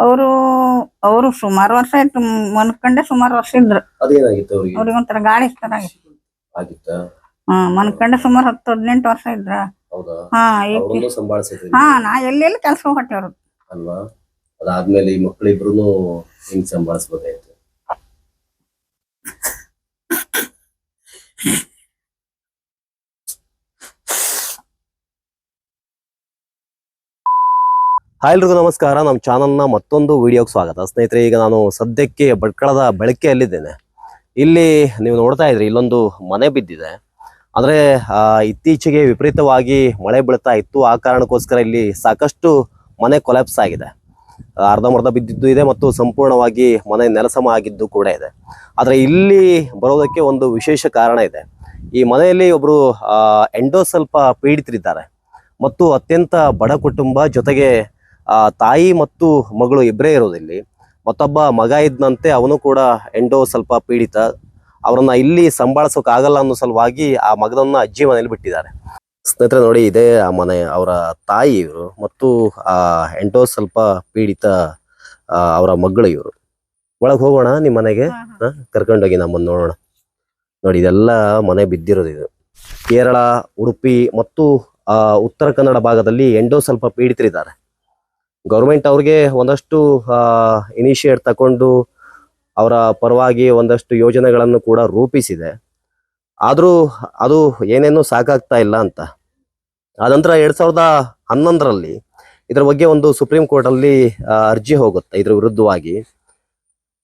ಅವರು ಅವರು ಸುಮಾರು ವರ್ಷ ಆಯ್ತು ಮನ್ಕಂಡೆ ಸುಮಾರು ವರ್ಷ ಇದ್ರು ಅದೇನಾಗಿತ್ತು ಅವ್ರಿಗೆ? ಅವ್ರಿಗೆ ಒಂಥರ ಗಾಳಿ ಇಷ್ಟ ಆಗಿತ್ತು? ಹ್ಮ್ ಮನ್ಕಂಡೆ ಸುಮಾರು ಹತ್ತು ಹದಿನೆಂಟು ವರ್ಷ ಇದ್ರ. ಹೌದಾ? ಹಾ ಅವ್ರನ್ನು ಸಂಭಾಳಿಸಿದ್ರಿ ಹಾ ನಾ ಎಲ್ಲೆಲ್ಲಿ ಕೆಲ್ಸ ಹೊಟ್ಟೆವ್ರು ಅಲ್ವಾ? ಅದಾದ್ಮೇಲೆ ಈ ಮಕ್ಕಳಿಬ್ರು ಹಿಂಗ್ ಸಂಭಾಳಿಸ್ಬೇಕಾಯ್ತು ಹಾಯ್ ಎಲ್ರಿಗೂ ನಮಸ್ಕಾರ. ನಮ್ಮ ಚಾನಲ್ನ ಮತ್ತೊಂದು ವಿಡಿಯೋಗೆ ಸ್ವಾಗತ. ಸ್ನೇಹಿತರೆ, ಈಗ ನಾನು ಸದ್ಯಕ್ಕೆ ಭಟ್ಕಳದ ಬೆಳಕೆಯಲ್ಲಿದ್ದೇನೆ. ಇಲ್ಲಿ ನೀವು ನೋಡ್ತಾ ಇದ್ರಿ, ಇಲ್ಲೊಂದು ಮನೆ ಬಿದ್ದಿದೆ. ಅಂದರೆ ಇತ್ತೀಚೆಗೆ ವಿಪರೀತವಾಗಿ ಮಳೆ ಬೀಳ್ತಾ ಇತ್ತು. ಆ ಕಾರಣಕ್ಕೋಸ್ಕರ ಇಲ್ಲಿ ಸಾಕಷ್ಟು ಮನೆ ಕೊಲ್ಯಾಪ್ಸ್ ಆಗಿದೆ. ಅರ್ಧಮರ್ಧ ಬಿದ್ದಿದ್ದು ಇದೆ ಮತ್ತು ಸಂಪೂರ್ಣವಾಗಿ ಮನೆ ನೆಲಸಮ ಆಗಿದ್ದು ಕೂಡ ಇದೆ. ಆದರೆ, ಇಲ್ಲಿ ಬರೋದಕ್ಕೆ ಒಂದು ವಿಶೇಷ ಕಾರಣ ಇದೆ. ಈ ಮನೆಯಲ್ಲಿ ಒಬ್ಬರು ಎಂಡೋ ಸ್ವಲ್ಪ ಪೀಡಿತರಿದ್ದಾರೆ. ಮತ್ತು ಅತ್ಯಂತ ಬಡ ಕುಟುಂಬ ಜೊತೆಗೆ ಆ, ತಾಯಿ ಮತ್ತು ಮಗಳು ಇಬ್ಬರೇ ಇರೋದಿಲ್ಲಿ. ಮತ್ತೊಬ್ಬ ಮಗ ಇದ್ದಂತೆ ಅವನು ಕೂಡ ಎಂಡೋ ಸ್ವಲ್ಪ ಪೀಡಿತ. ಅವರನ್ನ ಇಲ್ಲಿ ಸಂಭಾಳಿಸೋಕ್ ಆಗಲ್ಲ ಅನ್ನೋ ಸಲುವಾಗಿ ಆ ಮಗನನ್ನ ಅಜ್ಜಿ ಮನೇಲಿ ಬಿಟ್ಟಿದ್ದಾರೆ. ಸ್ನೇಹಿತರೆ ನೋಡಿ ಇದೇ ಆ ಮನೆ ಅವರ ತಾಯಿ ಇವರು ಮತ್ತು ಆ ಎಂಟೋ ಸ್ವಲ್ಪ ಪೀಡಿತ ಅವರ ಮಗಳು ಇವರು. ಒಳಗೆ ಹೋಗೋಣ ನಿಮ್ಮ ಮನೆಗೆ? ಕರ್ಕೊಂಡೋಗಿ ನಮ್ಮನ್ನ ನೋಡೋಣ. ನೋಡಿ ಇದೆಲ್ಲ ಮನೆ ಬಿದ್ದಿರೋದು ಇದು. ಕೇರಳ ಉಡುಪಿ ಮತ್ತು ಆ, ಉತ್ತರ ಕನ್ನಡ ಭಾಗದಲ್ಲಿ ಎಂಡೋ ಸ್ವಲ್ಪ ಪೀಡಿತರಿದ್ದಾರೆ. ಗೌರ್ಮೆಂಟ್ ಅವ್ರಿಗೆ ಒಂದಷ್ಟು ಇನಿಷಿಯೇಟ್ ತಗೊಂಡು ಅವರ ಪರವಾಗಿ ಒಂದಷ್ಟು ಯೋಜನೆಗಳನ್ನು ಕೂಡ ರೂಪಿಸಿದೆ. ಆದರೂ ಅದು ಏನೇನೂ ಸಾಕಾಗ್ತಾ ಇಲ್ಲ ಅಂತ. ಆನಂತರ ಎರಡು ಸಾವಿರದ ಹನ್ನೊಂದರಲ್ಲಿ ಇದರ ಬಗ್ಗೆ ಒಂದು ಸುಪ್ರೀಂ ಕೋರ್ಟಲ್ಲಿ ಅರ್ಜಿ ಹೋಗುತ್ತೆ ಇದರ ವಿರುದ್ಧವಾಗಿ.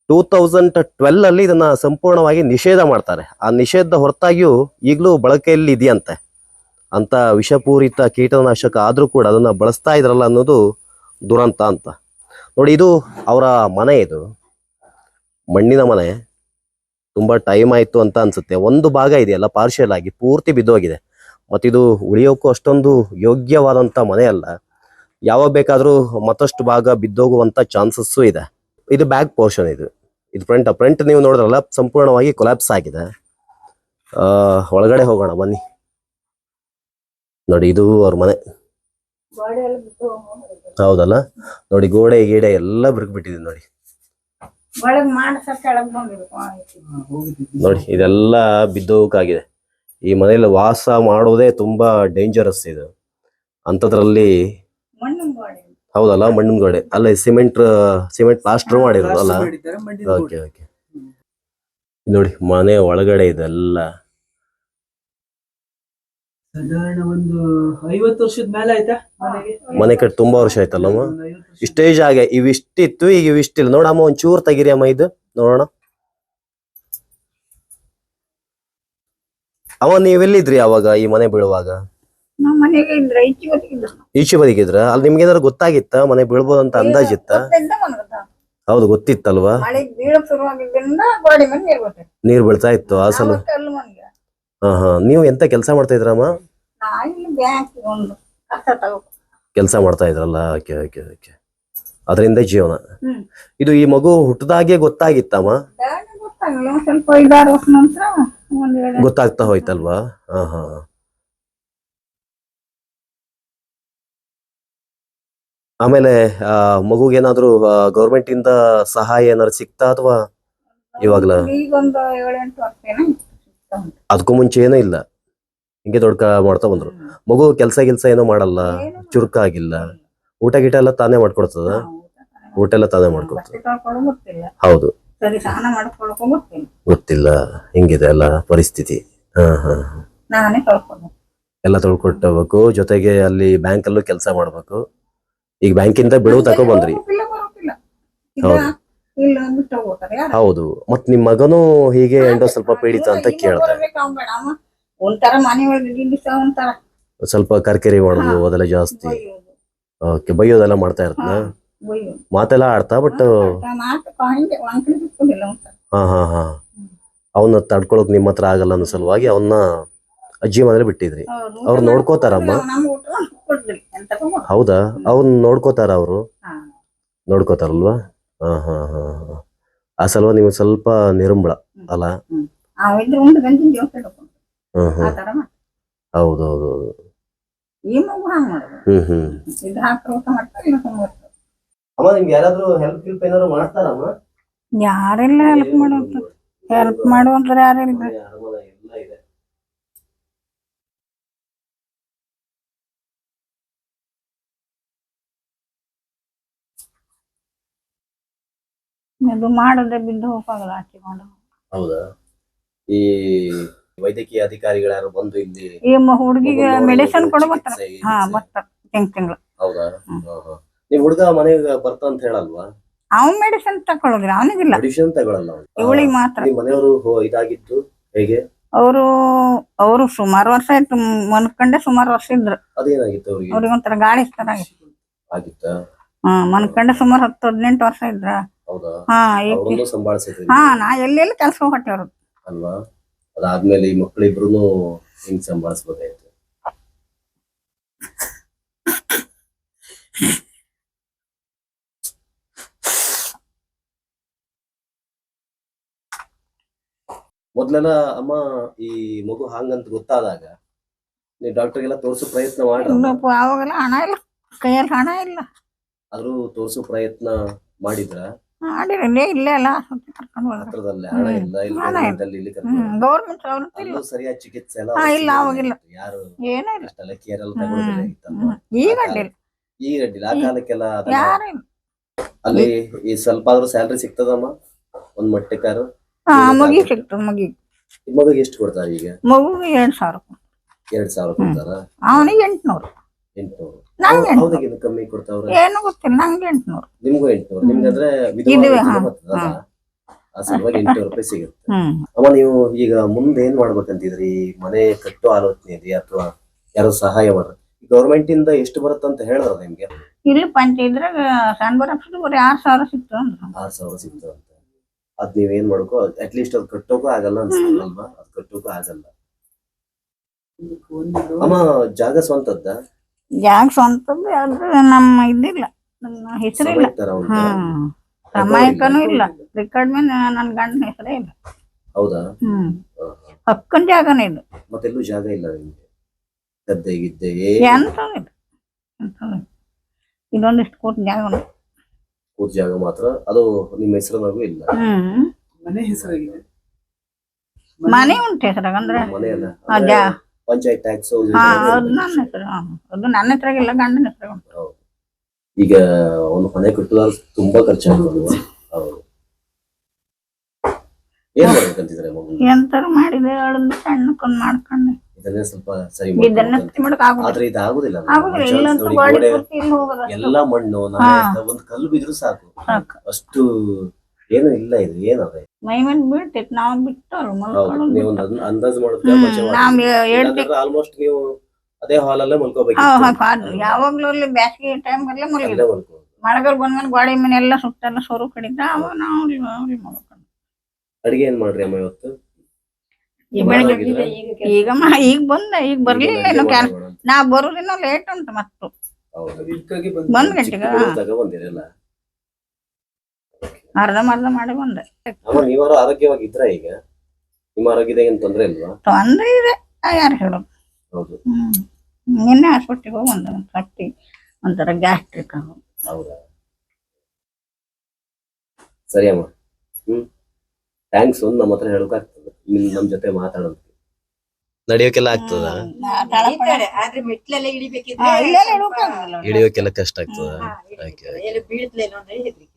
ಟೂ ತೌಸಂಡ್ ಟ್ವೆಲ್ ಅಲ್ಲಿ ಇದನ್ನ ಸಂಪೂರ್ಣವಾಗಿ ನಿಷೇಧ ಮಾಡ್ತಾರೆ. ಆ ನಿಷೇಧ ಹೊರತಾಗಿಯೂ ಈಗಲೂ ಬಳಕೆಯಲ್ಲಿ ಇದೆಯಂತೆ. ಅಂತ ವಿಷಪೂರಿತ ಕೀಟನಾಶಕ ಆದರೂ ಕೂಡ ಅದನ್ನ ಬಳಸ್ತಾ ಇದ್ರಲ್ಲ ಅನ್ನೋದು ದುರಂತ ಅಂತ. ನೋಡಿ, ಇದು ಅವರ ಮನೆ ಇದು. ಮಣ್ಣಿನ ಮನೆ. ತುಂಬ ಟೈಮ್ ಆಯಿತು ಅಂತ ಅನಿಸುತ್ತೆ. ಒಂದು ಭಾಗ ಇದೆಯಲ್ಲ ಪಾರ್ಷಿಯಲ್ ಆಗಿ ಪೂರ್ತಿ ಬಿದ್ದೋಗಿದೆ. ಮತ್ತಿದು ಉಳಿಯೋಕ್ಕೂ ಅಷ್ಟೊಂದು ಯೋಗ್ಯವಾದಂಥ ಮನೆ ಅಲ್ಲ. ಯಾವಾಗ ಬೇಕಾದರೂ ಮತ್ತಷ್ಟು ಭಾಗ ಬಿದ್ದೋಗುವಂಥ ಚಾನ್ಸಸ್ಸು ಇದೆ. ಇದು ಬ್ಯಾಕ್ ಪೋರ್ಷನ್ ಇದು. ಇದು ಫ್ರಂಟ್ ಫ್ರಂಟ್ ನೀವು ನೋಡಿದ್ರಲ್ಲ, ಸಂಪೂರ್ಣವಾಗಿ ಕೊಲ್ಯಾಪ್ಸ್ ಆಗಿದೆ. ಒಳಗಡೆ ಹೋಗೋಣ, ಬನ್ನಿ. ನೋಡಿ, ಇದು ಅವ್ರ ಮನೆ. ಹೌದಲ್ಲ? ನೋಡಿ ಗೋಡೆ ಗೀಡೆ ಎಲ್ಲ ಬಿರುಕ್ಬಿಟ್ಟಿದೆ ನೋಡಿ. ನೋಡಿ ಇದೆಲ್ಲ ಬಿದ್ದೋಕಾಗಿದೆ ಈ ಮನೆಯಲ್ಲಿ ವಾಸ ಮಾಡೋದೇ ತುಂಬಾ ಡೇಂಜರಸ್ ಇದು. ಅಂಥದ್ರಲ್ಲಿ ಮಣ್ಣಿನ ಗೋಡೆ. ಹೌದಲ್ಲ ಮಣ್ಣಿನ ಗೋಡೆ. ಅಲ್ಲ ಸಿಮೆಂಟ್ ಸಿಮೆಂಟ್ ಪ್ಲಾಸ್ಟರ್ ಮಾಡಿರೋದಲ್ಲ ಮಾಡಿದ್ದಾರೆ ಓಕೆ ಓಕೆ. ನೋಡಿ ಮನೆ ಒಳಗಡೆ ಇದೆಲ್ಲ ಸಾಧಾರಣ ಒಂದು ಐವತ್ತು ವರ್ಷದ ಮೇಲೆ ಆಯ್ತಾ ಮನೆಗೆ? ಮನೆ ಕಟ್ಟಿ ತುಂಬಾ ವರ್ಷ ಆಯ್ತಲ್ಲ. ಇಷ್ಟೇ ಜಾಗ ಇವಿಷ್ಟಿತ್ತು ಈಗ ಇವಿಷ್ಟಿಲ್ಲ. ನೋಡಮ್ಮ ಒಂದ್ ಚೂರ್ ತೆಗಿರಿ ಅಮ್ಮ ಇದು. ನೋಡೋಣ. ಅವ ನೀವೆಲ್ಲಿದ್ರಿ ಅವಾಗ ಈ ಮನೆ ಬೀಳುವಾಗ? ನಮ್ಮ ಮನೆಗೆ ಈಚೆ ಬದಿಗಿದ್ರ ಅಲ್ಲಿ ನಿಮ್ಗೆ ಏನಾದ್ರು ಗೊತ್ತಾಗಿತ್ತ? ಮನೆ ಬೀಳ್ಬೋದಂತ ಅಂದಾಜಿತ್ತ? ಹೌದು ಗೊತ್ತಿತ್ತಲ್ವಾ? ಮಳೆ ಬೀಳಕ್ ಶುರುವಾಗಿದ್ದರಿಂದ ಗೋಡೆ ಮೇಲೆ ನೀರ್ ಬರ್ತೈತೆ ನೀರ್ ಬೀಳ್ತಾ ಇತ್ತು ಆ ಸಲ ನಾವು ಕಲ್ಲು ಮನೆಗೆ ಹಾ ಹಾ ನೀವು ಎಂತ ಕೆಲಸ ಮಾಡ್ತಾ ಇದ್ರಮ್ಮ? ಕೆಲಸ ಮಾಡ್ತಾ ಇದ್ರಲ್ಲ ಓಕೆ ಓಕೆ ಓಕೆ. ಅದರಿಂದ ಜೀವನ. ಇದು ಈ ಮಗು ಹುಟ್ಟದಾಗೆ ಗೊತ್ತಾಗಿತ್ತಮ್ಮ? ಗೊತ್ತಾಗ್ತಾ ಹೋಯ್ತಲ್ವಾ? ಹಾ ಹಾ ಆಮೇಲೆ ಮಗುಗೇನಾದ್ರೂ ಗೌರ್ಮೆಂಟ್ ಇಂದ ಸಹಾಯ ಏನಾದ್ರು ಸಿಕ್ತಾ ಅಥವಾ ಇವಾಗ್ಲ? ಈಗೊಂದು ಏಳೆಂಟು ವರ್ಷ. ಅದಕ್ಕೂ ಮುಂಚೆ ಏನೂ ಇಲ್ಲ. ಹಿಂಗೆ ದೊಡ್ಕ ಮಾಡ್ತಾ ಬಂದ್ರು. ಮಗು ಕೆಲಸ ಗಿಲ್ಸ ಏನೋ ಮಾಡಲ್ಲ. ಚುರುಕಾಗಿಲ್ಲ. ಊಟ ಗೀಟ ಎಲ್ಲ ತಾನೇ ಮಾಡ್ಕೊಡ್ತದ? ಊಟ. ಎಲ್ಲ ತಾನೇ ಮಾಡ್ಕೊಡ್ತದ? ಹೌದು. ಗೊತ್ತಿಲ್ಲ. ಹಿಂಗಿದೆ ಎಲ್ಲ ಪರಿಸ್ಥಿತಿ. ಹಾ ಹಾ ಎಲ್ಲ ತೊಳ್ಕೊಟ್ಟಬೇಕು. ಜೊತೆಗೆ ಅಲ್ಲಿ ಬ್ಯಾಂಕ್ ಅಲ್ಲೂ ಕೆಲಸ ಮಾಡ್ಬೇಕು. ಈಗ ಬ್ಯಾಂಕಿಂದ ಬಿಡುವು ತಕೊ ಬಂದ್ರಿ ಹೌದು. ಇಲ್ಲ ಅಂದ್ಬಿಟ್ಟು ಹೋಗ್ತಾರೆ ಯಾರು? ಹೌದು ಮತ್ ನಿಮ್ ಮಗನು ಹೀಗೆ ಎಂಡೋ ಸ್ವಲ್ಪ ಪೀಡಿತ ಅಂತ ಕೇಳ್ತಾರೆ ಕೇಳ್ದೆ ಬರ್ಬೇಕು ಅವ್ನ್ ಬೇಡ, ಅವ ಒಂಥರ ಮನೆ ಒಳಗೆ ಒಂಥರ ಸ್ವಲ್ಪ ಕರ್ಕೆರಿ ಮಾಡೋದು. ಅದೆಲ್ಲ ಜಾಸ್ತಿ ಬೈಯೋದು, ಓಕೆ ಬೈಯೋದೆಲ್ಲ ಮಾಡ್ತಾ ಇರ್ತನ ಬೈಯೋದು. ಮಾತೆಲ್ಲ ಆಡ್ತಾ ಬಟ್ ಮಾತು ಹಿಂಗೆ ಒಂದ್ ಕಡೆ ಬಿಟ್ಕೊಂಡಿಲ್ಲ ಒಂಥರ. ಹಾ ಹಾ ಹಾ ಅವನ್ನ ತಡ್ಕೊಳಕ್ ನಿಮ್ ಹತ್ರ ಆಗಲ್ಲ ಅನ್ನೋ ಸಲುವಾಗಿ ಅವನ್ನ ಅಜ್ಜಿ ಮನೇಲಿ ಬಿಟ್ಟಿದ್ರಿ. ಅವ್ರು ನೋಡ್ಕೋತಾರಮ್ಮ? ನಮ್ಗೆ ಊಟ ಕೊಡ್ಲಿಲ್ಲ, ಎಂತಕ್ಕೂ ಹೌದಾ ಅವ್ನ ನೋಡ್ಕೋತಾರ ಅವರು ಹಾ. ನೋಡ್ಕೋತಾರಲ್ವಾ ಹಾ ಹಾ ಹಾ ಹಾ. ಆ ಸಲುವ ಸ್ವಲ್ಪ ನಿರುಂಬಳ ಅಲ್ಲ? ಅವ ಇದ್ರೆ ಉಂಡು ಗಂಜಿನ ಜೀವ ಕೆಡ್ಕೊಂಡು. ಹ್ಮ್ ಆ ಹ್ಮ್. ಹೌದು ಹೌದು ಹೌದು ಈ ಮಗು ಹಂಗ್ ಮಾಡೋದು. ಹ್ಮ್ ಹ್ಮ್. ಇದು ಮಾಡ್ತಾರೆ ಅಮ್ಮ ನಿಮ್ಗೆ ಯಾರಾದ್ರೂ ಹೆಲ್ಪ್ ಗಿಲ್ಪ್ ಏನಾದ್ರು ಮಾಡ್ತಾರಮ್ಮ? ಯಾರೆಲ್ಲ ಹೆಲ್ಪ್ ಮಾಡೋದು? ಹೆಲ್ಪ್ ಮಾಡೋಂದ್ರೆ ಯಾರಿಲ್ರಿ ಅರಮನೆ ಇದು ಮಾಡಿದ್ರೆ ಬಿದ್ದು ಹೋಗಲ್ಲ ಹಾಕಿಕೊಂಡು. ಹೌದಾ? ಈ ವೈದ್ಯಕೀಯ ಅಧಿಕಾರಿಗಳು ಯಾರು ಬಂದು ಇಲ್ಲಿ ಈ ಹುಡುಗಿಗೆ ಮೆಡಿಸನ್ ಕೊಡು ಚಿಕಿತ್ಸೆ- ಹಾ. ಬರ್ತಾರ ತಿಂಗ್ ತಿಂಗಳು. ಹೌದಾ. ಹಾ, ಹಾ. ನಿಮ್ ಹುಡುಗ ಮನೆಗೆ ಬರ್ತಾ ಅಂತ ಹೇಳಲ್ವಾ? ಅವ್ನ್ ಮೆಡಿಸನ್ ತಕೊಳ್ಳೋದಿಲ್ಲ ಅವನಿಗಿಲ್ಲ. ಮೆಡಿಸಿನ್ ತಗೊಳಲ್ಲ ಅವ್ನು. ಇವಳಿಗೆ ಮಾತ್ರ. ನಿಮ್ ಮನೆಯವರು ಹೋ- ಇದಾಗಿದ್ದು ಹೇಗೆ? ಅವರು ಅವರು ಸುಮಾರು ವರ್ಷ ಆಯ್ತು ಮನ್ಕಂಡೆ ಸುಮಾರು ವರ್ಷ ಇದ್ರು. ಅದೇನಾಗಿತ್ತು ಅವ್ರಿಗೆ? ಅವ್ರಿಗೆ ಒಂಥರ ಗಾಳಿ ಇಷ್ಟ ಆಗಿತ್ತು. ಆಗಿತ್ತಾ? ಹ್ಮ್ ಮನ್ಕಂಡೆ ಸುಮಾರು ಹತ್ತು ಹದಿನೆಂಟು ವರ್ಷ ಇದ್ರ? ಹಾ ಈಗ ಅವ್ರನ್ನು ಸಂಭಾಳಿಸಿದ್ರಿ ಹಾ ನಾ ಎಲ್ಲೆಲ್ಲಿ ಕೆಲಸ ಹೊಟ್ಟೆವ್ರು ಅಲ್ವಾ? ಅದಾದ್ಮೇಲೆ ಈ ಮಕ್ಕಳಿಬ್ರು ಹಿಂಗ್ ಸಂಭಾಳಿಸ್ಬೇಕಾಯ್ತು ಮೊದ್ಲೆಲ್ಲ ಅಮ್ಮ ಈ ಮಗು ಹಂಗಂತ ಗೊತ್ತಾದಾಗ ನೀವು ಡಾಕ್ಟರ್ಗೆಲ್ಲ ತೋರ್ಸೋ ಪ್ರಯತ್ನ ಮಾಡ್ರ ಅವಾಗೆಲ್ಲ ಹಣ ಇಲ್ಲ. ಕೈಯಲ್ಲಿ ಹಣ ಇಲ್ಲ. ಆದ್ರೂ ತೋರ್ಸೋ ಪ್ರಯತ್ನ ಮಾಡಿದ್ರ? ಇಲ್ಲೇ ಅಲ್ಲ ಸುತ್ತಿ ಕರ್ಕೊಂಡು ಹೋದ್ರು. ಹತ್ರದಲ್ಲೇ ಹಣ ಹ್ಮ್. ಇಲ್ಲ ಇಲ್ಲಿ ಹಣ ಇಲ್ಲ. government ಅಲ್ಲಿ ಇಲ್ಲಿ ಕರ್ಕೊಂಡು ಹ್ಮ್ ಗೌರ್ಮೆಂಟ್ ಸವಲತ್ತು ಇಲ್ಲ ಅಲ್ಲೂ ಸರಿಯಾದ ಚಿಕಿತ್ಸೆ ಎಲ್ಲ ಹಾ, ಇಲ್ಲ, ಅವಾಗಿಲ್ಲ. ಯಾರು ಏನೂ ಇಲ್ಲ. ಅಷ್ಟೆಲ್ಲ ಕೇರ್ ಎಲ್ಲ ಹ್ಮ್. ತಗೊಳ್ಳೋದಿಲ್ಲ ಈಗ ಅಡ್ಡಿಲ್ಲ ಈಗ ಅಡ್ಡಿಲ್ಲ ಆ ಕಾಲಕ್ಕೆಲ್ಲ ಅದೆಲ್ಲ ಯಾರು ಇಲ್ಲ. ಅಲ್ಲಿ ಈ ಸ್ವಲ್ಪ ಆದ್ರೂ ಸ್ಯಾಲ್ರಿ ಸಿಗ್ತದಮ್ಮ? ಒಂದ್ ಮಟ್ಟಕ್ಕಾರು ಹಾ ಏನು ಮಗಿ? ಸಿಕ್ತು ಮಗಿ. ಈ ಮಗುಗೆ ಎಷ್ಟು ಕೊಡ್ತಾರೆ ಈಗ? ಮಗುಗೆ ಎರಡ್ ಸಾವಿರ ಎರಡ್ ಸಾವಿರ ಕೊಡ್ತಾರ? ಅವನಿಗೆ ಎಂಟ್ನೂರು. ಎಂಟ್ನೂರು. ನಂಗೆ ಕಮ್ಮಿ ಕೊಡ್ತಾವ್ರೆ? ಏನು ಗೊತ್ತಿಲ್ಲ ನಂಗೆ ಎಂಟ್ನೂರು. ನಿಮ್ಗೂ ಎಂಟ್ನೂರು. ನಿಮ್ಗಂದ್ರೆ ಇದು, ಹಾ, ಹಾ. ಆ ಸಲುವಾಗಿ ಎಂಟ್ನೂರು ರೂಪಾಯಿ ಸಿಗುತ್ತೆ. ಹ್ಮ್. ಅಮ್ಮ ನೀವು ಈಗ ಮುಂದೆ ಏನ್ ಮಾಡ್ಬೇಕಂತಿದ್ರಿ? ಮನೆ ಕಟ್ಟೋ ಆಲೋಚನೆ ಇದೆಯಾ ಅಥವಾ ಯಾರೋ ಸಹಾಯ ಮಾಡ್ರ ಗೌರ್ಮೆಂಟ್ ಇಂದ ಎಷ್ಟು ಬರುತ್ತಂತ ಹೇಳಿದ್ರ ನಿಮ್ಗೆ? ಇಲ್ಲಿ ಪಂಚ ಇದ್ರಾಗ ಸಣ್ಣ ಬರೀ ಆರ್ ಸಾವಿರ ಸಿಕ್ತು ಅಂದ್ರು. ಆರ್ ಸಾವಿರ ಸಿಗ್ತದೆ ಅಂತ. ಅದ್ ನೀವೇನ್ ಮಾಡ್ಕೋ ಅಟ್ಲೀಸ್ಟ್ ಅದ್ ಕಟ್ಟೋಕೂ ಆಗಲ್ಲ ಅನ್ಸ್ತದಲ್ವಾ ಅದ್ ಕಟ್ಟೋಕೂ ಆಗಲ್ಲ. ಅಮ್ಮ ಜಾಗ ಸ್ವಂತದ್ದ? ಜಾಗ ಸ್ವಂತದ್ದು ಯಾವ್ದು ನಮ್ಮ ಇದಿಲ್ಲ. ನಮ್ಮ ಹೆಸರಿಲ್ಲ? ಹ್ಮ್ ಸಾಮಾಯಿಕನೂ ಇಲ್ಲ. ರೆಕಾರ್ಡ್ ಮೇಲೆ ನನ್ನ ಗಂಡನ ಹೆಸರೇ ಇಲ್ಲ. ಹೌದಾ? ಹ್ಮ್. ಹಾ, ಹಾ. ಹಕ್ಕನ ಜಾಗನೇ ಇಲ್ಲ. ಮತ್ತೆಲ್ಲೂ ಜಾಗ ಇಲ್ಲ ನಿಮ್ಗೆ? ಗದ್ದೆ ಗಿದ್ದೆ ಇಲ್ಲ. ಎಂತೂ ಇಲ್ಲ. ಇದೊಂದಿಷ್ಟು ಕೋಟಿ ಜಾಗ ಉಂಟು. ಕೂತ್ ಜಾಗ ಮಾತ್ರ. ಅದು ನಿಮ್ಮ ಹೆಸರಿನಾಗೂ ಇಲ್ಲ. ಹ್ಮ್. ಮನೆ ಹೆಸರಾಗಿದೆ. ಮನೆ ಉಂಟು ಹೆಸರಾಗ ಅಂದ್ರೆ ಮನೆ ಅಲ್ಲ. ಆ ಜಾ ಪಂಚಾಯತ್ ಟ್ಯಾಕ್ಸ್ ಹಾ ನನ್ನ ಹತ್ರ ಹಾ. ನನ್ನ ಗಂಡನ ಉಂಟು. ಈಗ ಒಂದು ಮನೆ ಕಟ್ಟುವಾಗ ತುಂಬಾ ಖರ್ಚಾಗ್ತದಲ್ವಾ ಹೌದು. ಏನ್ ಮಾಡ್ಬೇಕಂತಿದ್ರೆ ಮಗು? ಎಂತಾರು ಮಾಡಿದೆ ಸಣ್ಣಕ್ಕೊಂದು ಮಾಡ್ಕೊಂಡೆ. ಇದನ್ನೇ ಸ್ವಲ್ಪ ಸರಿ ಇದನ್ನ ಮಾಡ್ಬೇಕಂತ. ಮಾಡಕ್ ಆಗುದಿಲ್ಲ ಆದ್ರೆ ಇದು ಆಗುದಿಲ್ಲ ಅಲ್ಲ. ಆಗುದಿಲ್ಲ ಒಂದ್ ಇಲ್ಲಂತೂ ನೋಡಿ, ಗಾಡಿ ಗೋಡೆ ಪೂರ್ತಿ ಇಲ್ಲಿ ಹೋಗೋದು ಎಲ್ಲ ಮಣ್ಣು ನಾಳೆ ಒಂದ್ ಕಲ್ಲು ಬಿದ್ರು ಸಾಕು. ಸಾಕು. ಅಷ್ಟು ಏನು ಇಲ್ಲ ಇದು ಏನದ ಮೈ ಮೇಲೆ ಬೀಳ್ತೈತಿ ನಾವು ಬಿಟ್ಟು ಅವ್ರು ಮಲ್ಕೊಳ್ಳೋದು ನೀವು ಅಂದಾಜು ಆಲ್ಮೋಸ್ಟ್ ನೀವು ಅದೇ ಹಾಲ್ ಅಲ್ಲೇ ಮಲ್ಕೋಬೇಕು ಯಾವಾಗ್ಲೂ ಅಲ್ಲಿ ಬ್ಯಾಸಿಗೆ ಟೈಮ್ ಅಲ್ಲೇ ಮಲಗಿದ ಅಲ್ಲೇ ಮಲ್ಕೋ ಮಳೆಗಾಲ ಬಂದ್ಮೇಲೆ ಗೋಡೆ ಮನೆ ಎಲ್ಲ ಸುತ್ತೆಲ್ಲ ಸೋರು ಕಡಿದ ಅವಾಗ ನಾವು ಮಲ್ಕೊಂಡು. ಅಡಿಗೆ ಏನ್ ಮಾಡ್ರಿ ಅಮ್ಮ ಇವತ್ತು? ಈಗ ಈಗ ಬಂದೆ ಈಗ ಬರ್ಲಿಲ್ಲ ಇನ್ನು ಕ್ಯಾನ್ ನಾ ಬರೋದಿನ್ನ ಲೇಟ್ ಉಂಟು ಮತ್ತು. ಬಂದು ಗಂಟೆಗ ತಗೊಂಬಂದಿರಲ್ಲ ಅರ್ಧ ಮರ್ಧ ಮಾಡಿ ಬಂದೆ. ಅಮ್ಮ ನೀವಾರು ಆರೋಗ್ಯವಾಗಿದ್ರ ಈಗ? ನಿಮ್ಮ ಆರೋಗ್ಯದ ಏನ್ ತೊಂದ್ರೆ ಇಲ್ವಾ? ತೊಂದ್ರೆ ಇದೆ ಯಾರು ಹೇಳೋದು. ಹೌದು. ಹ್ಮ್ ನಿನ್ನೆ ಹಾಸ್ಪಿಟ್ಲಿಗೆ ಹೋಗಿ ಒಂದು ಕಟ್ಟಿ ಒಂಥರ ಗ್ಯಾಸ್ಟ್ರಿಕ್ ಹೌದಾ? ಸರಿ ಅಮ್ಮ. ಹ್ಮ್. ಥ್ಯಾಂಕ್ಸ್ ಒಂದು ನಮ್ಮ ಹತ್ರ ಹೇಳೋಕಾಗ್ತದೆ ನಿಮ್ ನಮ್ ಜೊತೆ ಮಾತಾಡೋದು ನಡೆಯೋಕೆಲ್ಲ ಆಗ್ತದ? ಆದ್ರೆ ಮೆಟ್ಲೆಲ್ಲ ಇಳಿಬೇಕಿದ್ರೆ. ಇಳಿಯೋಕೆಲ್ಲ ಕಷ್ಟ ಆಗ್ತದ? ಓಕೆ ಬೀಳ್ತಲೇನೋ ಅಂದ್ರೆ ಹೆದ್ರಿಕೆ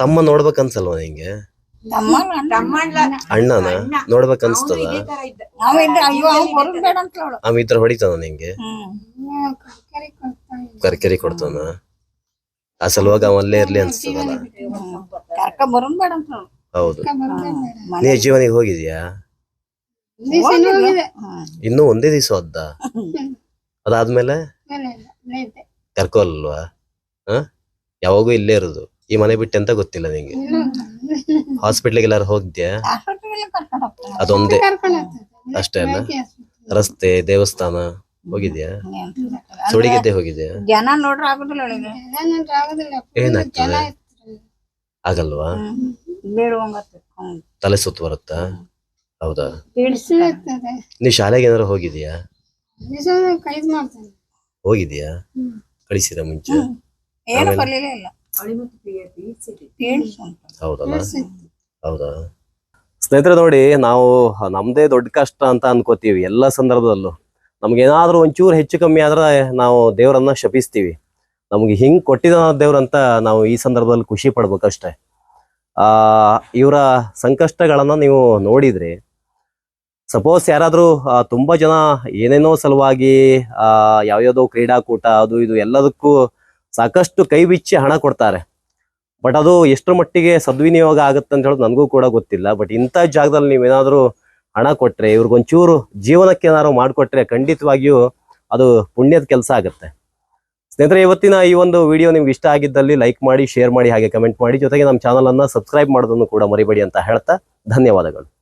ತಮ್ಮ ನೋಡ್ಬೇಕನ್ಸಲ್ವಾ ನಿಂಗೆ. ಅಣ್ಣನ ಅಣ್ಣ. ನೋಡ್ಬೇಕನ್ಸ್ತದ? ಅವ ಈ ತರ ಹೊಡಿತಾನ ನಿಂಗೆ? ಕರ್ಕರಿ ಕೊಡ್ತಾನ? ಆ ಸಲುವಾಗ ಅವ ಅಲ್ಲೇ ಇರ್ಲಿ ಅನ್ಸ್ತದಲ್ಲ? ಹೌದು. ನೀ ಜೀವನಿಗೆ ಹೋಗಿದ್ಯಾ. ಇನ್ನೂ ಒಂದೇ ದಿವಸ ಅದ್ದ ಅದಾದ್ಮೇಲೆ? ಕರ್ಕೋಲ್ವಾ ಹ? ಯಾವಾಗೂ ಇಲ್ಲೇ ಇರೋದು. ಈ ಮನೆ ಬಿಟ್ಟೆ ಅಂತ ಗೊತ್ತಿಲ್ಲ ನಿಂಗೆ. ಹಾಸ್ಪಿಟ್ಲಿಗೆ ಎಲ್ಲಾರು ಹೋಗಿದ್ಯಾ. ಅದೊಂದೇ ಅಷ್ಟೇ ಅಲ್ಲ? ರಸ್ತೆ ದೇವಸ್ಥಾನ ಹೋಗಿದ್ಯಾ? ಸುಳಿಗೆದ್ದೆ ಸುಡಿಗೆದ್ದೆ ಹೋಗಿದ್ಯಾ? ಜನ ನೋಡ್ರ ಆಗುದಿಲ್ಲ ಅವಳಿಗೆ. ಏನಾಗ್ತದೆ? ಆಗಲ್ವಾ? ತಲೆ ಸುತ್ತ ಬರುತ್ತಾ? ಹೌದಾ. ನೀ ಶಾಲೆಗೆ ಏನಾರು ಹೋಗಿದ್ಯಾ? ಹೋಗಿದ್ಯಾ? ಕಳಿಸಿದ ಮುಂಚೆ? ಏನು? ಬರ್ಲಿಲ್ಲ ಇಲ್ಲ. ಹೌದಲ್ಲ? ಹೌದಾ? ಸ್ನೇಹಿತರೆ ನೋಡಿ ನಾವು ನಮ್ದೇ ದೊಡ್ಡ ಕಷ್ಟ ಅಂತ ಅನ್ಕೋತೀವಿ ಎಲ್ಲ ಸಂದರ್ಭದಲ್ಲೂ. ನಮ್ಗೇನಾದ್ರೂ ಒಂಚೂರು ಹೆಚ್ಚು ಕಮ್ಮಿ ಆದ್ರೆ ನಾವು ದೇವರನ್ನ ಶಪಿಸ್ತೀವಿ. ನಮ್ಗೆ ಹಿಂಗ್ ಕೊಟ್ಟಿದ ದೇವ್ರಂತ ನಾವು ಈ ಸಂದರ್ಭದಲ್ಲಿ ಖುಷಿ ಪಡ್ಬೇಕಷ್ಟೇ. ಆ ಇವರ ಸಂಕಷ್ಟಗಳನ್ನ ನೀವು ನೋಡಿದ್ರಿ ಸಪೋಸ್ ಯಾರಾದ್ರೂ ಆ, ತುಂಬಾ ಜನ ಏನೇನೋ ಸಲುವಾಗಿ ಆ ಯಾವ್ಯಾವ್ದೋ ಕ್ರೀಡಾಕೂಟ ಅದು ಇದು ಎಲ್ಲದಕ್ಕೂ ಸಾಕಷ್ಟು ಕೈ ಬಿಚ್ಚಿ ಹಣ ಕೊಡ್ತಾರೆ. ಬಟ್ ಅದು ಎಷ್ಟರ ಮಟ್ಟಿಗೆ ಸದ್ವಿನಿಯೋಗ ಆಗುತ್ತೆ ಅಂತ ಹೇಳೋದು ನನಗೂ ಕೂಡ ಗೊತ್ತಿಲ್ಲ. ಬಟ್ ಇಂಥ ಜಾಗದಲ್ಲಿ ನೀವೇನಾದರೂ ಹಣ ಕೊಟ್ರೆ, ಇವ್ರಿಗೊಂಚೂರು ಜೀವನಕ್ಕೆ ಏನಾದ್ರು ಮಾಡಿಕೊಟ್ರೆ ಖಂಡಿತವಾಗಿಯೂ ಅದು ಪುಣ್ಯದ ಕೆಲಸ ಆಗುತ್ತೆ. ಸ್ನೇಹಿತರೆ, ಇವತ್ತಿನ ಈ ಒಂದು ವಿಡಿಯೋ ನಿಮ್ಗೆ ಇಷ್ಟ ಆಗಿದ್ದಲ್ಲಿ ಲೈಕ್ ಮಾಡಿ, ಶೇರ್ ಮಾಡಿ, ಹಾಗೆ ಕಮೆಂಟ್ ಮಾಡಿ. ಜೊತೆಗೆ ನಮ್ಮ ಚಾನಲನ್ನು ಸಬ್ಸ್ಕ್ರೈಬ್ ಮಾಡೋದನ್ನು ಕೂಡ ಮರಿಬೇಡಿ ಅಂತ ಹೇಳ್ತಾ ಧನ್ಯವಾದಗಳು.